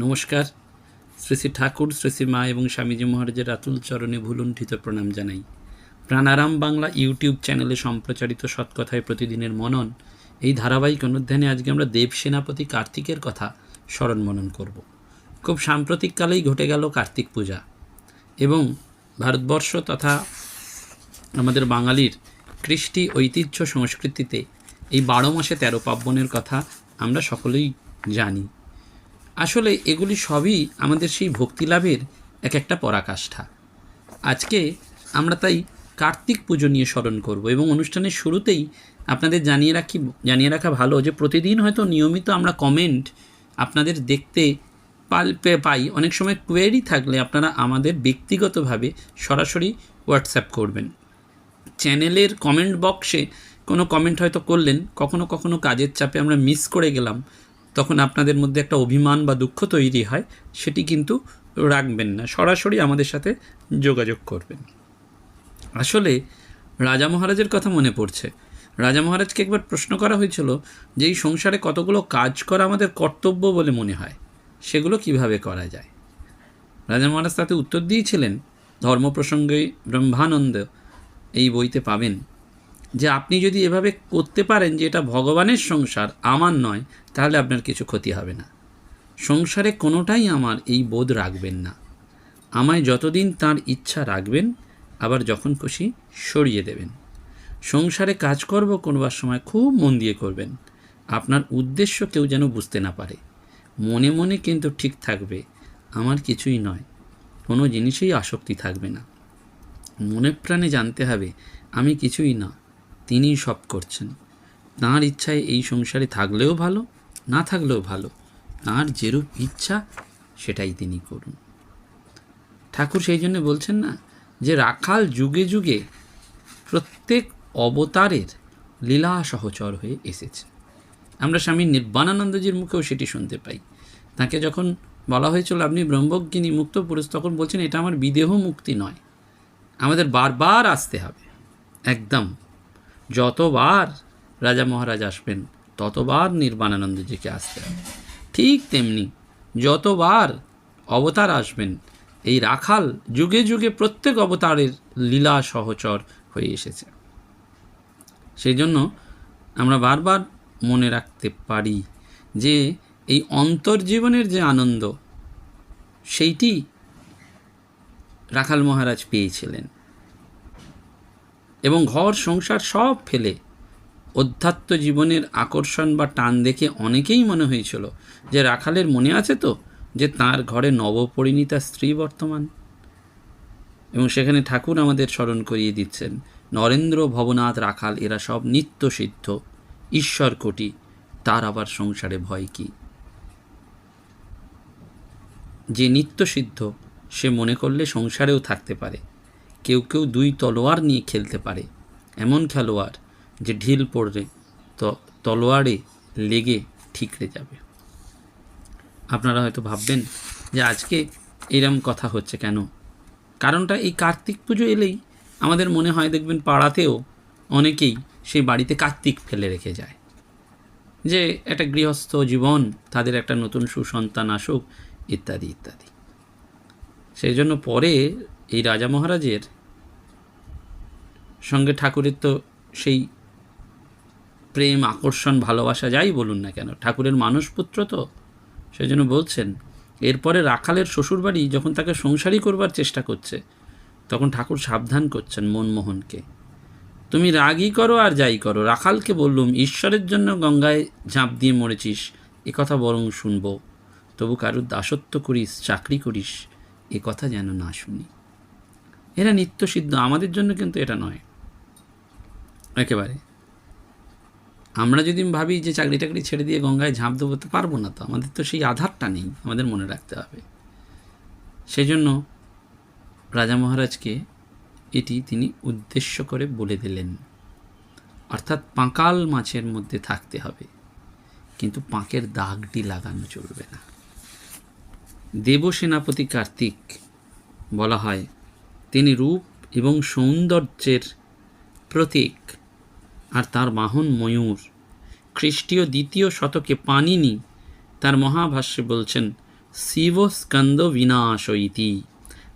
নমস্কার। শ্রী শ্রী ঠাকুর, শ্রী শ্রী মা এবং স্বামীজি মহারাজের আতুল চরণে ভুলুণ্ঠিত প্রণাম জানাই। প্রাণারাম বাংলা ইউটিউব চ্যানেলে সম্প্রচারিত সৎকথায় প্রতিদিনের মনন, এই ধারাবাহিক অনুধ্যানে আজকে আমরা দেব সেনাপতি কার্তিকের কথা স্মরণ মনন করব। খুব সাম্প্রতিককালেই ঘটে গেল কার্তিক পূজা এবং ভারতবর্ষ তথা আমাদের বাঙালির কৃষ্টি ঐতিহ্য সংস্কৃতিতে এই বারো মাসে তেরো পার্বণের কথা আমরা সকলেই জানি। আসলে এগুলি সবই আমাদের সেই ভক্তি লাভের এক একটা পরাকাষ্ঠা। আজকে আমরা তাই কার্তিক পুজো নিয়ে স্মরণ করব এবং অনুষ্ঠানের শুরুতেই আপনাদের জানিয়ে রাখি, জানিয়ে রাখা ভালো যে প্রতিদিন হয়তো নিয়মিত আমরা কমেন্ট আপনাদের দেখতে পাই। অনেক সময় কোয়েরি থাকলে আপনারা আমাদের ব্যক্তিগতভাবে সরাসরি হোয়াটসঅ্যাপ করবেন। চ্যানেলের কমেন্ট বক্সে কোনো কমেন্ট হয়তো করলেন, কখনো কখনো কাজের চাপে আমরা মিস করে গেলাম। তখন আপনাদের মধ্যে একটা অভিমান বা দুঃখ তৈরি হয়, সেটি কিন্তু রাখবেন না। সরাসরি আমাদের সাথে যোগাযোগ করবেন। আসলে রাজা মহারাজের কথা মনে পড়ছে। রাজা মহারাজকে একবার প্রশ্ন করা হয়েছিল যে, এই সংসারে কতগুলো কাজ করা আমাদের কর্তব্য বলে মনে হয়? সেগুলো কীভাবে করা যায়? রাজা মহারাজ তাতে উত্তর দিয়েছিলেন, ধর্ম প্রসঙ্গে ব্রহ্মানন্দ এই বইতে পাবেন যে, আপনি যদি এভাবে করতে পারেন যে, এটা ভগবানের সংসার, আমার নয় তাহলে আপনার কিছু ক্ষতি হবে না। সংসারে কোনোটাই আমার এই বোধ রাখবেন না। আমায় যতদিন তার ইচ্ছা রাখবেন, আবার যখন খুশি সরিয়ে দেবেন। সংসারে কাজ করব করবার সময় খুব মন দিয়ে করবেন। আপনার উদ্দেশ্য কেউ যেন বুঝতে না পারে। মনে মনে কিন্তু ঠিক থাকবে, আমার কিছুই নয়। কোনো জিনিসেই আসক্তি থাকবে না। মনে প্রাণে জানতে হবে, আমি কিছুই না, তিনিই সব করছেন। তাঁর ইচ্ছায় এই সংসারে থাকলেও ভালো না থাকলেও ভালো। তাঁর যেরূপ ইচ্ছা, সেটাই তিনি করুন। ঠাকুর সেই জন্য বলছেন না যে, রাখাল যুগে যুগে প্রত্যেক অবতারের লীলা সহচর হয়ে এসেছে। আমরা স্বামী নির্বাণানন্দজির মুখেও সেটি শুনতে পাই। তাকে যখন বলা হয়েছিল, আপনি ব্রহ্মজ্ঞিনী মুক্ত পুরুষ তখন বলছেন, এটা আমার বিদেহ মুক্তি নয়। আমাদের বারবার আসতে হবে। একদম, যতবার রাজা মহারাজ আসবেন ততবার নির্বাণানন্দজিকে আসতে হবে ঠিক তেমনি যতবার অবতার আসবেন, এই রাখাল যুগে যুগে প্রত্যেক অবতারের লীলা সহচর হয়ে এসেছে। সেই জন্য আমরা বারবার মনে রাখতে পারি যে এই অন্তর্জীবনের যে আনন্দ, সেইটি রাখাল মহারাজ পেয়েছিলেন। এবং ঘর, সংসার সব ফেলে অধ্যাত্ম জীবনের আকর্ষণ বা টান দেখে অনেকেই মনে হয়েছিল যে রাখালের মনে আছে তো যে তার ঘরে নবপরিণীতা স্ত্রী বর্তমান। এবং সেখানে ঠাকুর আমাদের স্মরণ করিয়ে দিচ্ছেন, নরেন্দ্র, ভবনাথ, রাখাল, এরা সব নিত্য সিদ্ধ, ঈশ্বর কোটি, তার আবার সংসারে ভয় কি? যে নিত্য সিদ্ধ, সে মনে করলে সংসারেও থাকতে পারে। কেউ কেউ দুই তলোয়ার নিয়ে খেলতে পারে। এমন খেলোয়াড় যে ঢিল পড়লে তো তলোয়ারে লেগে ঠিকরে যাবে। আপনারা হয়তো ভাববেন যে আজকে এরম কথা হচ্ছে কেন? কারণটা এই কার্তিক পুজো এলেই আমাদের মনে হয় দেখবেন পাড়াতেও অনেকেই সেই বাড়িতে কার্তিক ফেলে রেখে যায়। যে একটা গৃহস্থ জীবন, তাদের একটা নতুন সুসন্তান আসুক, ইত্যাদি ইত্যাদি। সেই জন্য পরে এই রাজা মহারাজের সঙ্গে ঠাকুরের তো সেই প্রেম, আকর্ষণ, ভালোবাসা যাই বলুন না কেন, ঠাকুরের মানসপুত্র তো সেই জন্য বলছেন, এরপরে রাখালের শ্বশুরবাড়ি যখন তাকে সংসারী করবার চেষ্টা করছে, তখন ঠাকুর সাবধান করছেন মনমোহনকে। তুমি রাগই করো আর যাই করো, রাখালকে বললুম, ঈশ্বরের জন্য গঙ্গায় ঝাঁপ দিয়ে মরেছিস কথা বরং শুনব, তবু কারুর দাসত্ব করিস, চাকরি করিস, এ কথা যেন না শুনি। এরা নিত্যসিদ্ধ, আমাদের জন্য কিন্তু এটা নয়। একেবারে। আমরা যদি ভাবি যে চাকরি টাকরি ছেড়ে দিয়ে গঙ্গায় ঝাঁপ দেবো তো পারব না তো। আমাদের তো সেই আধারটা নেই, আমাদের মনে রাখতে হবে। সেই জন্য রাজা মহারাজকে এটি তিনি উদ্দেশ্য করে বলে দিলেন। অর্থাৎ পাঁকাল মাছের মধ্যে থাকতে হবে, কিন্তু পাঁকের দাগটি লাগানো চলবে না। দেবসেনাপতি কার্তিক বলা হয়, তিনি রূপ এবং সৌন্দর্যের প্রতীক। আর তার বাহন ময়ূর। খ্রিস্টীয় দ্বিতীয় শতকে পানিনি, তার মহাভাষ্যে বলছেন, শিব স্কন্দ বিনাশ ইতি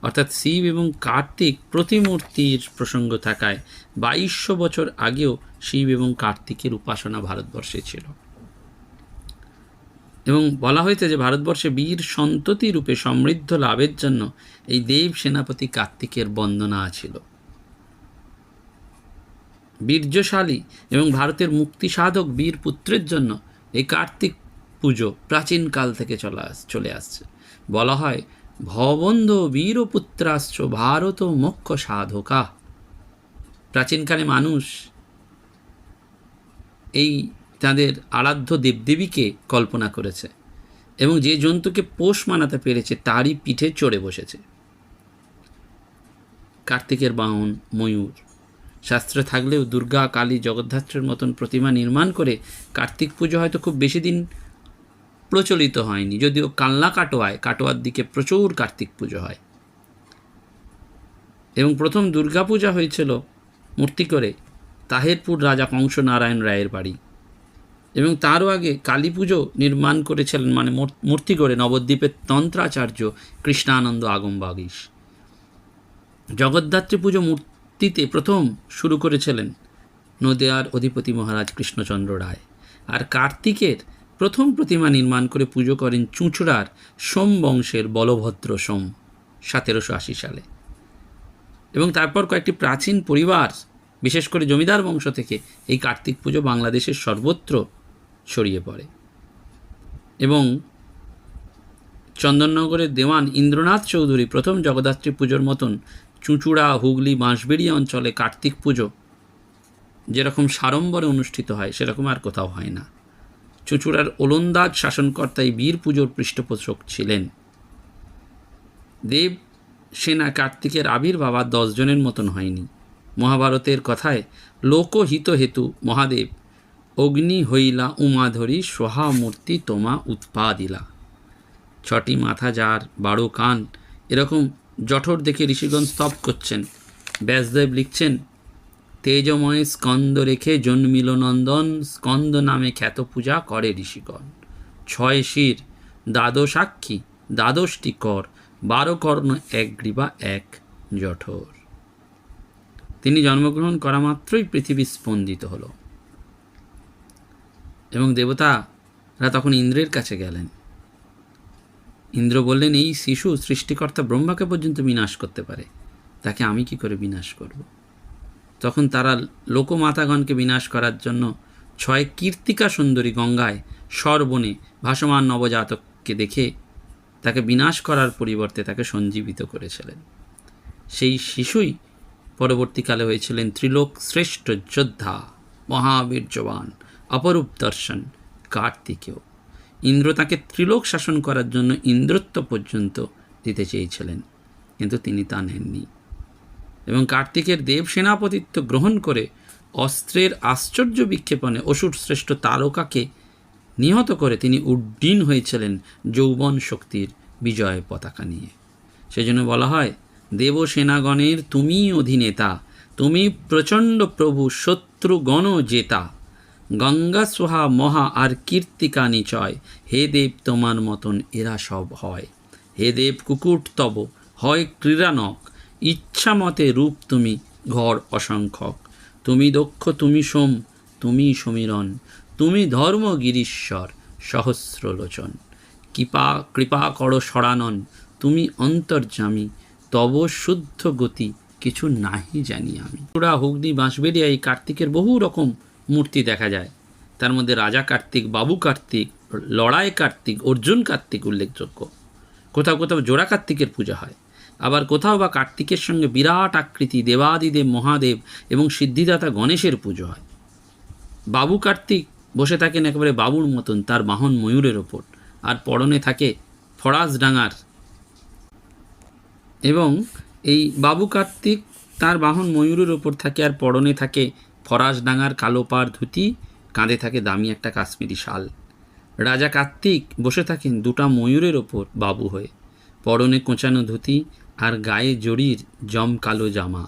অর্থাৎ শিব এবং কার্তিক প্রতিমূর্তির প্রসঙ্গ থাকায় বাইশশো বছর আগেও শিব এবং কার্তিকের উপাসনা ভারতবর্ষে ছিল। এবং বলা হয়েছে যে ভারতবর্ষে বীর সন্ততি রূপে সমৃদ্ধ লাভের জন্য এই দেব সেনাপতি কার্তিকের বন্দনা ছিল। বীর্যশালী এবং ভারতের মুক্তি সাধক বীর পুত্রের জন্য এই কার্তিক পুজো প্রাচীনকাল থেকে চলে আস, চলে আসছে। বলা হয়, ভবন্ধ বীরপুত্রাশ্চ ভারত মোক্ষ সাধকা। প্রাচীনকালে মানুষ এই তাদের আরাধ্য দেবদেবীকে কল্পনা করেছে এবং যে জন্তুকে পোষ মানাতে পেরেছে তারই পিঠে চড়ে বসেছে। কার্তিকের বাহন ময়ূর। শাস্ত্রে থাকলেও দুর্গা, কালী, জগদ্ধাত্রের মতন প্রতিমা নির্মাণ করে কার্তিক পুজো হয়তো খুব বেশি দিন প্রচলিত হয়নি। যদিও কালনা কাটোয়ায়, কাটোয়ার দিকে প্রচুর কার্তিক পুজো হয়। এবং প্রথম দুর্গাপূজা হয়েছিল মূর্তি করে তাহেরপুর রাজা কংস নারায়ণ রায়ের বাড়ি। এবং তারও আগে কালী পুজো নির্মাণ করেছিলেন মানে মূর্তি করে নবদ্বীপের তন্ত্রাচার্য কৃষ্ণানন্দ আগমবাগীশ। জগদ্ধাত্রী পুজো মূর্তিতে প্রথম শুরু করেছিলেন নদিয়ার অধিপতি মহারাজ কৃষ্ণচন্দ্র রায়। আর কার্তিকের প্রথম প্রতিমা নির্মাণ করে পুজো করেন চুঁচুড়ার সোম বংশের বলভদ্র সোম, সতেরোশো আশি সালে। এবং তারপর কয়েকটি প্রাচীন পরিবার, বিশেষ করে জমিদার বংশ থেকে এই কার্তিক পুজো বাংলাদেশের সর্বত্র ছড়িয়ে পড়ে। এবং চন্দননগরের দেওয়ান ইন্দ্রনাথ চৌধুরী প্রথম জগদ্ধাত্রী পুজোর মতন চুঁচুড়া, হুগলি বাঁশবেড়িয়া অঞ্চলে কার্তিক পুজো যেরকম সাড়ম্বরে অনুষ্ঠিত হয়, সেরকম আর কোথাও হয় না। চুঁচুড়ার ওলন্দাজ শাসনকর্তাই বীর পুজোর পৃষ্ঠপোষক ছিলেন। দেব, সেনা, কার্তিকের আবির্ভাব আর দশজনের মতন হয়নি। মহাভারতের কথায়, লোকহিত হেতু, মহাদেব, অগ্নি হইলা উমাধরি সোহা মূর্তি তোমা উৎপাদিলা। ছটি মাথা যার বারো কান, এরকম জঠর দেখে ঋষিগণ স্তব করছেন। ব্যাসদেব লিখছেন, তেজময় স্কন্দ রেখে জন্মিল নন্দন, স্কন্দ নামে খ্যাত পূজা করে ঋষিগণ। ছয় শির দ্বাদশাক্ষী দ্বাদশটি কর, বারো কর্ণ, এক গ্রীবা, এক জঠর। তিনি জন্মগ্রহণ করা মাত্রই পৃথিবী স্পন্দিত হল। এবং দেবতারা তখন ইন্দ্রের কাছে গেলেন। ইন্দ্র বললেন, এই শিশু সৃষ্টিকর্তা ব্রহ্মাকে পর্যন্ত বিনাশ করতে পারে। তাকে আমি কি করে বিনাশ করব? তখন তারা লোকমাতাগণকে বিনাশ করার জন্য ছয় কীর্তিকা সুন্দরী গঙ্গায় সর্বনে ভাসমান নবজাতককে দেখে তাকে বিনাশ করার পরিবর্তে তাকে সঞ্জীবিত করেছিলেন। সেই শিশুই পরবর্তীকালে হয়েছিলেন ত্রিলোক শ্রেষ্ঠ যোদ্ধা মহাবীর্যবান অপরূপ দর্শন, কার্তিকেয়। ইন্দ্র তাকে ত্রিলোক শাসন করার জন্য ইন্দ্রত্ব পর্যন্ত দিতে চেয়েছিলেন, কিন্তু তিনি তা নেননি। এবং কার্তিকের দেব সেনাপতিত্ব গ্রহণ করে অস্ত্রের আশ্চর্য বিক্ষেপণে অসুর শ্রেষ্ঠ তারকাকে নিহত করে তিনি উড্ডীন হয়েছিলেন যৌবন শক্তির বিজয় পতাকা নিয়ে। সেজন্য বলা হয় দেব সেনাগণের তুমি অধিনেতা, তুমি প্রচণ্ড প্রভু, শত্রুগণ জেতা। গঙ্গা সোহা মহা আর কীর্তিকা নিচয় হে দেব, তোমার মতন এরা সব হয়। হে দেব কুকুট তব, হয় ক্রীড়ানক। ইচ্ছা মতে রূপ তুমি, ঘর অসংখ্যক। তুমি দক্ষ, তুমি সোম, তুমি সমীরণ তুমি ধর্ম গিরীশ্বর, সহস্রলোচন। কৃপা কৃপা কর সরানন। তুমি অন্তর্জামী তব শুদ্ধ গতি কিছু নাহি জানি আমি। পুরা হুগলি, বাঁশবেড়িয়া এই কার্তিকের বহু রকম মূর্তি দেখা যায়। তার মধ্যে রাজা কার্তিক, বাবু কার্তিক, লড়াই কার্তিক, অর্জুন কার্তিক উল্লেখযোগ্য। কোথাও কোথাও জোড়া কার্তিকের পূজা হয়। আবার কোথাও বা কার্তিকের সঙ্গে বিরাট আকৃতি দেবাদিদেব, মহাদেব এবং সিদ্ধিদাতা গণেশের পুজো হয়। বাবু কার্তিক বসে থাকেন একেবারে বাবুর মতন, তার বাহন ময়ূরের ওপর। আর পরনে থাকে ফরাজ ডাঙার। এবং এই বাবু কার্তিক তার বাহন ময়ূরের ওপর থাকে আর পরনে থাকে ফরাস ডাঙার কালো পাড় ধুতি, কাঁধে থাকে দামি একটা কাশ্মীরি শাল। রাজা কার্তিক বসে থাকেন দুটা ময়ূরের ওপর বাবু হয়ে, পরনে কোঁচানো ধুতি আর গায়ে জড়ির জম কালো জামা।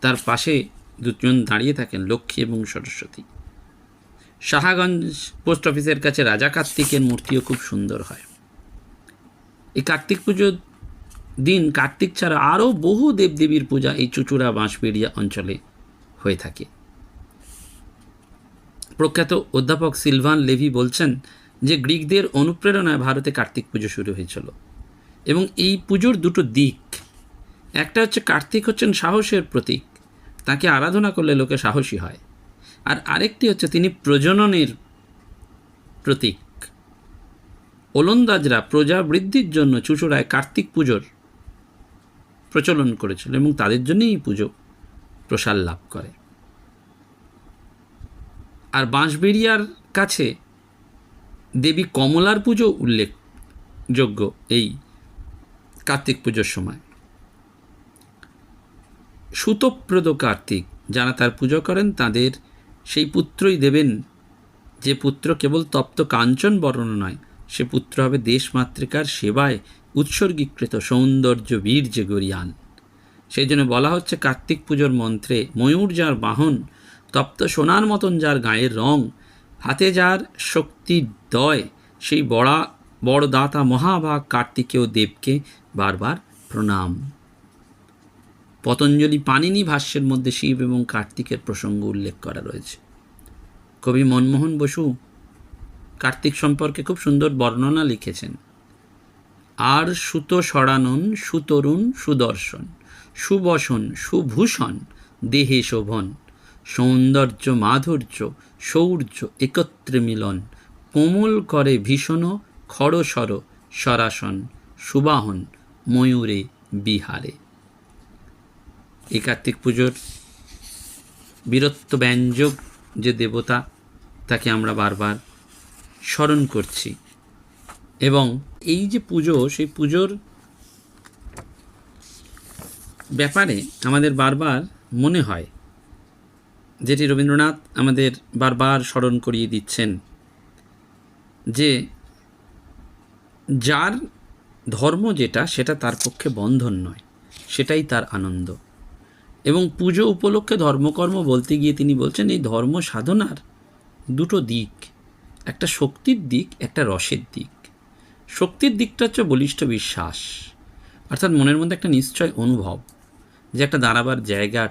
তার পাশে দুজন দাঁড়িয়ে থাকেন লক্ষ্মী এবং সরস্বতী। শাহাগঞ্জ পোস্ট অফিসের কাছে রাজা কার্তিকের মূর্তিও খুব সুন্দর হয়। এই কার্তিক পুজোর দিন কার্তিক ছাড়া আরও বহু দেবদেবীর পূজা এই চুচুড়া বাঁশবেড়িয়া অঞ্চলে হয়ে থাকে। প্রখ্যাত অধ্যাপক সিলভান লেভি বলছেন যে, গ্রিকদের অনুপ্রেরণায় ভারতে কার্তিক পুজো শুরু হয়েছিল। এবং এই পুজোর দুটো দিক, একটা হচ্ছে কার্তিক হচ্ছেন সাহসের প্রতীক, তাকে আরাধনা করলে লোকে সাহসী হয়। আর আরেকটি হচ্ছে তিনি প্রজননের প্রতীক। ওলন্দাজরা প্রজা বৃদ্ধির জন্য চুচুড়ায় কার্তিক পুজোর প্রচলন করেছিল এবং তাদের জন্যই এই পুজো প্রসার লাভ করে। আর বাঁশবেড়িয়ার কাছে দেবী কমলার পুজো উল্লেখযোগ্য এই কার্তিক পুজোর সময়। সুতপ্রদ কার্তিক যারা তার পুজো করেন তাদের সেই পুত্রই দেবেন। যে পুত্র কেবল তপ্ত কাঞ্চন বর্ণ নয়, সে পুত্র হবে দেশমাতৃকার সেবায় উৎসর্গীকৃত সৌন্দর্য বীর্যে গরিয়ান। সেই জন্য বলা হচ্ছে, কার্তিক পুজোর মন্ত্রে ময়ূর যার বাহন, তপ্ত সোনার মতন যার গায়ের রং, হাতে যার শক্তির দয়, সেই বড়া বড় দাতা মহাভাগ কার্তিকেয় দেবকে বারবার প্রণাম। পতঞ্জলি পানিনি ভাষ্যের মধ্যে শিব এবং কার্তিকের প্রসঙ্গ উল্লেখ করা রয়েছে। কবি মনমোহন বসু কার্তিক সম্পর্কে খুব সুন্দর বর্ণনা লিখেছেন। আর সুত সরানন, সুতরুণ, সুদর্শন। সুবসন, সুভূষণ, দেহে শোভন, সৌন্দর্য, মাধুর্য, শৌর্য একত্রে মিলন, কোমল করে ভীষণ খড়সর সরাসন, সুবাহন, ময়ূরে বিহারে। এই কার্তিক পুজোর বীরত্ব ব্যঞ্জক যে দেবতা, তাকে আমরা বারবার স্মরণ করছি। এবং এই যে পুজো, সেই পুজোর ব্যাপারে আমাদের বারবার মনে হয়। যেটি রবীন্দ্রনাথ আমাদের বারবার স্মরণ করিয়ে দিচ্ছেন যে, যার ধর্ম যেটা, সেটা তার পক্ষে বন্ধন নয়, সেটাই তার আনন্দ। এবং পুজো উপলক্ষে ধর্মকর্ম বলতে গিয়ে তিনি বলছেন, এই ধর্ম সাধনার দুটো দিক। একটা শক্তির দিক, একটা রসের দিক। শক্তির দিকটা হচ্ছে বলিষ্ঠ বিশ্বাস, অর্থাৎ মনের মধ্যে একটা নিশ্চয় অনুভব। যে একটা দাঁড়াবার জায়গা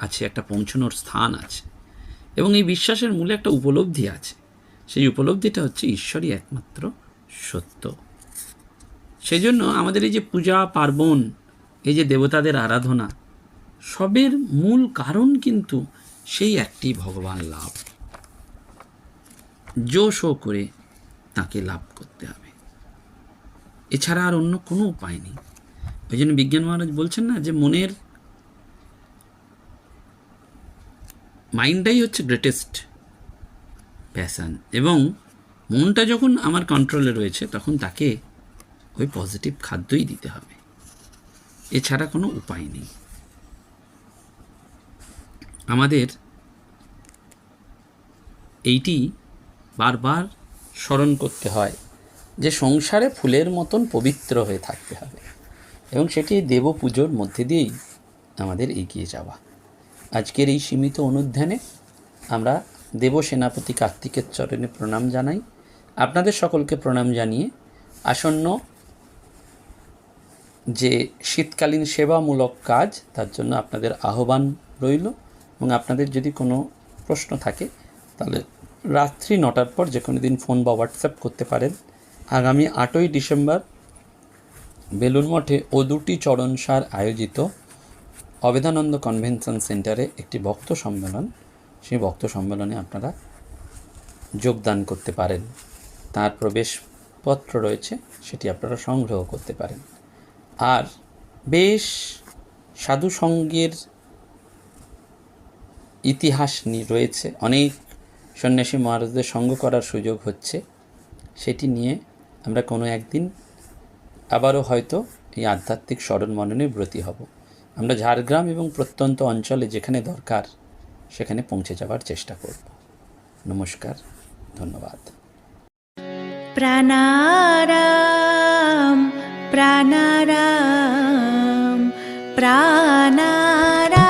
আছে, একটা পৌঁছানোর স্থান আছে। এবং এই বিশ্বাসের মূলে একটা উপলব্ধি আছে। সেই উপলব্ধিটা হচ্ছে ঈশ্বরই একমাত্র সত্য। সেই জন্য আমাদের এই যে পূজা, পার্বণ, এই যে দেবতাদের আরাধনা, সবের মূল কারণ কিন্তু সেই একটি ভগবান লাভ। জোশো করে তাকে লাভ করতে হবে। এছাড়া আর অন্য কোনো উপায় নেই। ওই জন্য বিজ্ঞান মহারাজ বলছেন না যে মনের মাইন্ডটাই হচ্ছে গ্রেটেস্ট প্যাশান এবং মনটা যখন আমার কন্ট্রোলে রয়েছে, তখন তাকে ওই পজিটিভ খাদ্যই দিতে হবে। এছাড়া কোনো উপায় নেই। আমাদের এইটি বারবার স্মরণ করতে হয় যে সংসারে ফুলের মতন পবিত্র হয়ে থাকতে হবে। এবং সেটি দেব পুজোর মধ্যে দিয়েই আমাদের এগিয়ে যাওয়া। আজকের এই সীমিত অনুধ্যানে আমরা দেব সেনাপতি কার্তিকের চরণে প্রণাম জানাই। আপনাদের সকলকে প্রণাম জানিয়ে আসন্ন যে শীতকালীন সেবামূলক কাজ, তার জন্য আপনাদের আহ্বান রইল এবং আপনাদের যদি কোনো প্রশ্ন থাকে, তাহলে রাত্রি নটার পর যে কোনো দিন ফোন বা হোয়াটসঅ্যাপ করতে পারেন। আগামী আটই ডিসেম্বর বেলুন মঠে ও দুটি চরণসার আয়োজিত অবেদানন্দ কনভেনশন সেন্টারে একটি ভক্ত সম্মেলন। সেই ভক্ত সম্মেলনে আপনারা যোগদান করতে পারেন। তার প্রবেশপত্র রয়েছে, সেটি আপনারা সংগ্রহ করতে পারেন। আর বেশ সাধু সঙ্গের ইতিহাস রয়েছে। অনেক সন্ন্যাসী মহারাজদের সঙ্গ করার সুযোগ হচ্ছে। সেটি নিয়ে আমরা কোনো একদিন আবারও হয়তো এই আধ্যাত্মিক স্মরণ মননে ব্রতী হব। আমরা ঝাড়গ্রাম এবং প্রত্যন্ত অঞ্চলে যেখানে দরকার, সেখানে পৌঁছে যাওয়ার চেষ্টা করব। নমস্কার, ধন্যবাদ। প্রাণারাম প্রাণারাম প্রাণারাম।